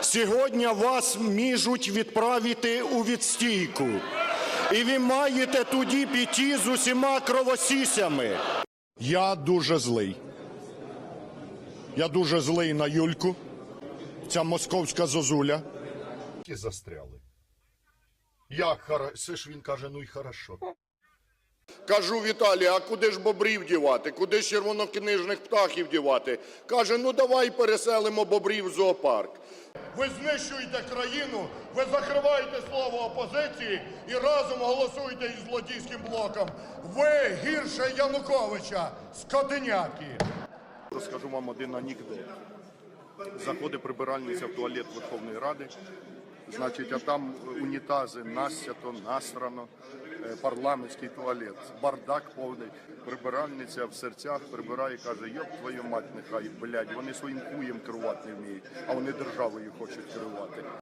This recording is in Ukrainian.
Сьогодні вас міжуть відправити у відстійку. І ви маєте тоді піти з усіма кровосісями. Я дуже злий. Я дуже злий на Юльку. Ця московська зозуля. І застряли. Як хорошо? Це ж він каже, ну й хорошо. Кажу Віталій, а куди ж бобрів дівати? Куди ж червонокнижних птахів дівати? Каже, ну давай переселимо бобрів в зоопарк. Ви знищуєте країну, ви закриваєте слово опозиції і разом голосуєте із злодійським блоком. Ви гірше Януковича, скотиняки. Розкажу вам один анекдот. Заходить прибиральниця в туалет Верховної Ради, значить, а там унітази насято, насрано, е, парламентський туалет, бардак повний. Прибиральниця в серцях прибирає, каже, йоп твою мать, нехай, блядь, вони своїм куєм керувати не вміють, а вони державою хочуть керувати.